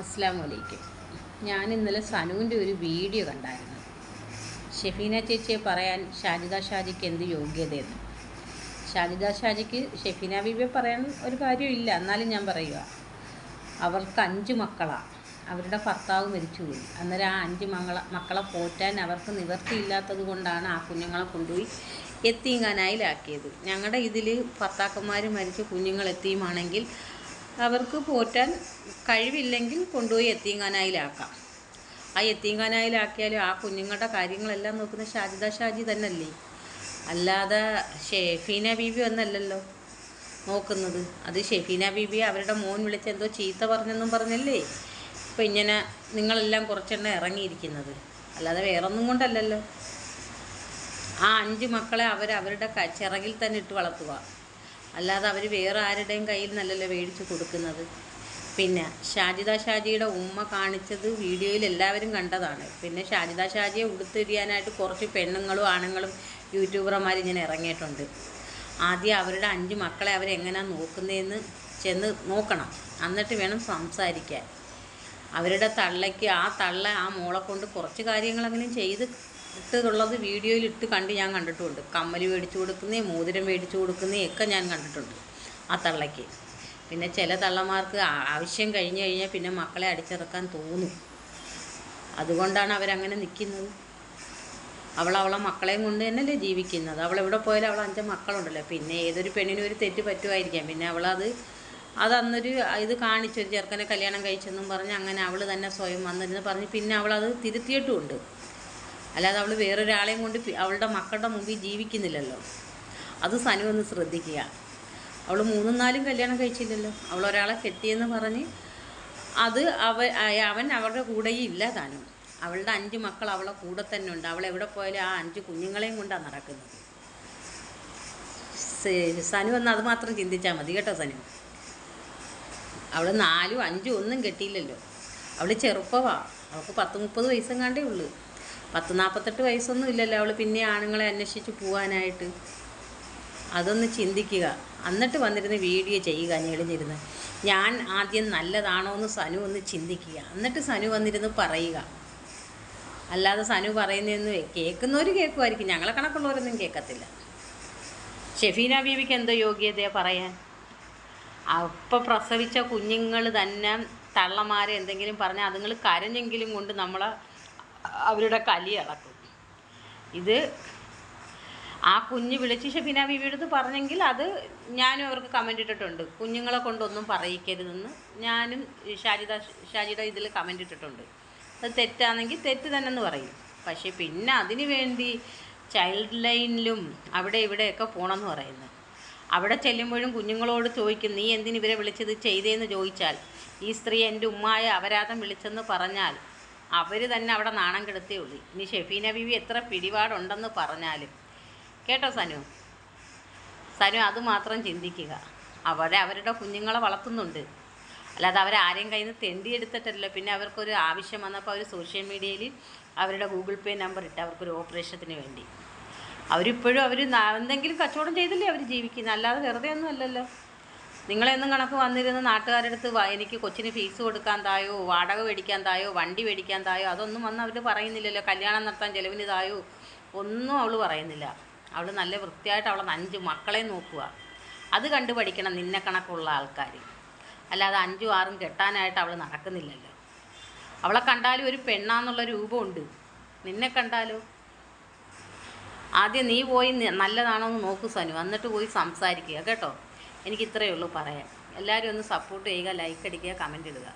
അസ്സാം വലൈക്കും ഞാൻ ഇന്നലെ സനുവിന്റെ ഒരു വീഡിയോ കണ്ടായിരുന്നു. ഷെഫീന ചേച്ചിയെ പറയാൻ ഷാജിദ ഷാജിക്ക് എന്ത് യോഗ്യതയെന്ന്. ഷാജിദ ഷാജിക്ക് ഷെഫീന ബീബിയെ പറയാൻ ഒരു കാര്യമില്ല. എന്നാലും ഞാൻ പറയുക അവർക്ക് അഞ്ച് മക്കളാണ് അവരുടെ ഭർത്താവ് മരിച്ചുപോയി. അന്നേരം ആ അഞ്ച് മകളെ മക്കളെ പോറ്റാൻ അവർക്ക് നിവർത്തിയില്ലാത്തത് കൊണ്ടാണ് ആ കുഞ്ഞുങ്ങളെ കൊണ്ടുപോയി എത്തീങ്കാനായിലാക്കിയത് ഞങ്ങളുടെ ഇതിൽ ഭർത്താക്കന്മാർ മരിച്ച് കുഞ്ഞുങ്ങൾ എത്തിയുമാണെങ്കിൽ അവർക്ക് പോറ്റാൻ കഴിവില്ലെങ്കിൽ കൊണ്ടുപോയി എത്തിയങ്ങാനായിലാക്കാം ആ എത്തീങ്കാനായിലാക്കിയാലും ആ കുഞ്ഞുങ്ങളുടെ കാര്യങ്ങളെല്ലാം നോക്കുന്ന ഷാജിദ ഷാജി തന്നെയല്ലേ? അല്ലാതെ ഷെഫീന ബീബി ഒന്നല്ലല്ലോ നോക്കുന്നത്. അത് ഷെഫീന ബീബി അവരുടെ മോൻ വിളിച്ച് എന്തോ ചീത്ത പറഞ്ഞെന്നും പറഞ്ഞല്ലേ? ഇപ്പം ഇങ്ങനെ നിങ്ങളെല്ലാം കുറച്ചെണ്ണം ഇറങ്ങിയിരിക്കുന്നത്. അല്ലാതെ വേറൊന്നും കൊണ്ടല്ലല്ലോ. ആ അഞ്ച് മക്കളെ അവർ അവരുടെ ചിറകിൽ തന്നെ ഇട്ട് വളർത്തുക. അല്ലാതെ അവർ വേറെ ആരുടെയും കയ്യിൽ നിന്നല്ലല്ലോ മേടിച്ച് കൊടുക്കുന്നത്. പിന്നെ ഷാജിദ ഷാജിയുടെ ഉമ്മ കാണിച്ചത് വീഡിയോയിൽ എല്ലാവരും കണ്ടതാണ്. പിന്നെ ഷാജിദ ഷാജിയെ ഉടുത്തിരിയാനായിട്ട് കുറച്ച് പെണ്ണുങ്ങളും ആണുങ്ങളും യൂട്യൂബർമാർ ഇങ്ങനെ ഇറങ്ങിയിട്ടുണ്ട്. ആദ്യം അവരുടെ അഞ്ച് മക്കളെ അവരെങ്ങനെയാണ് നോക്കുന്നതെന്ന് ചെന്ന് നോക്കണം. എന്നിട്ട് വേണം സംസാരിക്കാൻ. അവരുടെ തള്ളയ്ക്ക് ആ തള്ള ആ മോളെ കൊണ്ട് കുറച്ച് കാര്യങ്ങളെങ്കിലും ചെയ്ത് ഇട്ടുള്ളത് വീഡിയോയിൽ ഇട്ട് കണ്ട് ഞാൻ കണ്ടിട്ടുമുണ്ട് കമ്മൽ മേടിച്ചു കൊടുക്കുന്നേ മോതിരം മേടിച്ചു കൊടുക്കുന്നേ ഒക്കെ ഞാൻ കണ്ടിട്ടുണ്ട് ആ തള്ളയ്ക്ക്. പിന്നെ ചില തള്ളമാർക്ക് ആവശ്യം കഴിഞ്ഞു കഴിഞ്ഞാൽ പിന്നെ മക്കളെ അടിച്ചിറക്കാൻ തോന്നും. അതുകൊണ്ടാണ് അവരങ്ങനെ നിൽക്കുന്നത്. അവൾ അവളെ മക്കളെയും കൊണ്ട് തന്നെയല്ലേ ജീവിക്കുന്നത്. അവൾ എവിടെ പോയാലും അവൾ അഞ്ച് മക്കളുണ്ടല്ലോ. പിന്നെ ഏതൊരു പെണ്ണിനും ഒരു തെറ്റ് പറ്റുമായിരിക്കാം. പിന്നെ അവളത് അതന്നൊരു ഇത് കാണിച്ചൊരു ചെറുക്കനെ കല്യാണം കഴിച്ചെന്നും പറഞ്ഞ് അങ്ങനെ അവൾ തന്നെ സ്വയം വന്നിരുന്ന് പറഞ്ഞ് പിന്നെ അവളത് തിരുത്തിയിട്ടുമുണ്ട്. അല്ലാതെ അവൾ വേറൊരാളെയും കൊണ്ട് അവളുടെ മക്കളുടെ മുമ്പിൽ ജീവിക്കുന്നില്ലല്ലോ. അത് സനു ഒന്ന് ശ്രദ്ധിക്കുക. അവൾ മൂന്നും നാലും കല്യാണം കഴിച്ചില്ലല്ലോ. അവൾ ഒരാളെ കെട്ടിയെന്ന് പറഞ്ഞ് അത് അവ അവൻ അവരുടെ കൂടെയും ഇല്ല താനും. അവളുടെ അഞ്ച് മക്കൾ അവളെ കൂടെ തന്നെ ഉണ്ട്. അവൾ എവിടെ പോയാലും ആ അഞ്ച് കുഞ്ഞുങ്ങളെയും കൊണ്ടാണ് നടക്കുന്നത്. സനു എന്ന് അത് മാത്രം ചിന്തിച്ചാൽ മതി കേട്ടോ സനു. അവൾ നാലും അഞ്ചും ഒന്നും കെട്ടിയില്ലല്ലോ. അവൾ ചെറുപ്പമാണ് അവൾക്ക് പത്ത് മുപ്പത് വയസ്സും കണ്ടേ ഉള്ളൂ. പത്ത് നാൽപ്പത്തെട്ട് വയസ്സൊന്നും ഇല്ലല്ലോ അവൾ പിന്നെ ആണുങ്ങളെ അന്വേഷിച്ച് പോകാനായിട്ട് അതൊന്ന് ചിന്തിക്കുക. എന്നിട്ട് വന്നിരുന്ന് വീഡിയോ ചെയ്യുക ഞെളിഞ്ഞിരുന്ന്. ഞാൻ ആദ്യം നല്ലതാണോ എന്ന് സനു ഒന്ന് ചിന്തിക്കുക. എന്നിട്ട് സനു വന്നിരുന്ന് പറയുക. അല്ലാതെ സനു പറയുന്നതെന്ന് കേൾക്കുന്നവർ കേൾക്കുമായിരിക്കും. ഞങ്ങളെ കണക്കുള്ളവരൊന്നും കേൾക്കത്തില്ല. ഷെഫീന ബീവിക്ക് എന്തോ യോഗ്യതയാണ് പറയാൻ? അപ്പം പ്രസവിച്ച കുഞ്ഞുങ്ങൾ തന്നെ തള്ളമാരെ എന്തെങ്കിലും പറഞ്ഞാൽ അതുങ്ങൾ കരഞ്ഞെങ്കിലും കൊണ്ട് നമ്മളെ അവരുടെ കലി ഇളക്കും. ഇത് ആ കുഞ്ഞ് വിളിച്ച് ഷെഫീന അടുത്ത് പറഞ്ഞെങ്കിൽ അത് ഞാനും അവർക്ക് കമന്റ് ഇട്ടിട്ടുണ്ട്. കുഞ്ഞുങ്ങളെ കൊണ്ടൊന്നും പറയിക്കരുതെന്ന് ഞാനും ഷാജിദ ഷാജിയുടെ ഇതിൽ കമന്റ് ഇട്ടിട്ടുണ്ട്. അത് തെറ്റാണെങ്കിൽ തെറ്റ് തന്നെ എന്ന് പറയും. പക്ഷേ പിന്നെ അതിന് വേണ്ടി ചൈൽഡ് ലൈനിലും അവിടെ ഇവിടെയൊക്കെ പോകണമെന്ന് പറയുന്നത്. അവിടെ ചെല്ലുമ്പോഴും കുഞ്ഞുങ്ങളോട് ചോദിക്കും നീ എന്തിന് ഇവരെ വിളിച്ചത് ചെയ്തേന്ന് ചോദിച്ചാൽ? ഈ സ്ത്രീ എന്റെ ഉമ്മായ അപരാധം വിളിച്ചെന്ന് പറഞ്ഞാൽ അവർ തന്നെ അവിടെ നാണം കെടുത്തേ ഉള്ളൂ. ഇനി ഷെഫീന ബീവി എത്ര പിടിപാടുണ്ടെന്ന് പറഞ്ഞാലും. കേട്ടോ സനു? സനു അത് മാത്രം ചിന്തിക്കുക. അവിടെ അവരുടെ കുഞ്ഞുങ്ങളെ വളർത്തുന്നുണ്ട്. അല്ലാതെ അവർ ആരെയും കയ്യിൽ നിന്ന് തെണ്ടിയെടുത്തിട്ടല്ലോ പിന്നെ അവർക്കൊരു ആവശ്യം വന്നപ്പോൾ അവർ സോഷ്യൽ മീഡിയയിൽ അവരുടെ ഗൂഗിൾ പേ നമ്പർ ഇട്ട് അവർക്കൊരു ഓപ്പറേഷത്തിന് വേണ്ടി. അവരിപ്പോഴും അവർ എന്തെങ്കിലും കച്ചവടം ചെയ്തല്ലേ അവർ ജീവിക്കുന്നത് അല്ലാതെ വെറുതെ ഒന്നും അല്ലല്ലോ. നിങ്ങളെന്നും കണക്ക് വന്നിരുന്ന നാട്ടുകാരുടെ അടുത്ത് വാ എനിക്ക് കൊച്ചിന് ഫീസ് കൊടുക്കാൻ തായോ വാടക മേടിക്കാൻ തായോ വണ്ടി മേടിക്കാൻ തായോ അതൊന്നും വന്ന് അവർ പറയുന്നില്ലല്ലോ. കല്യാണം നടത്താൻ ചെലവിന് തായോ ഒന്നും അവൾ പറയുന്നില്ല. അവൾ നല്ല വൃത്തിയായിട്ട് അവളെ അഞ്ച് മക്കളെ നോക്കുക. അത് കണ്ടു പഠിക്കണം നിന്നെ കണക്കുള്ള ആൾക്കാർ അല്ലാതെ അഞ്ചും ആറും കെട്ടാനായിട്ട് അവൾ നടക്കുന്നില്ലല്ലോ. അവളെ കണ്ടാലും ഒരു പെണ്ണാന്നുള്ള രൂപമുണ്ട്. നിന്നെ കണ്ടാലോ? ആദ്യം നീ പോയി നല്ലതാണോ എന്ന് നോക്കൂ സനു. എന്നിട്ട് പോയി സംസാരിക്കുക കേട്ടോ. എനിക്ക് ഇത്രയേ ഉള്ളൂ പറയാൻ. എല്ലാവരും ഒന്ന് സപ്പോർട്ട് ചെയ്യുക ലൈക്ക് അടിക്കുക കമന്റ് ഇടുക.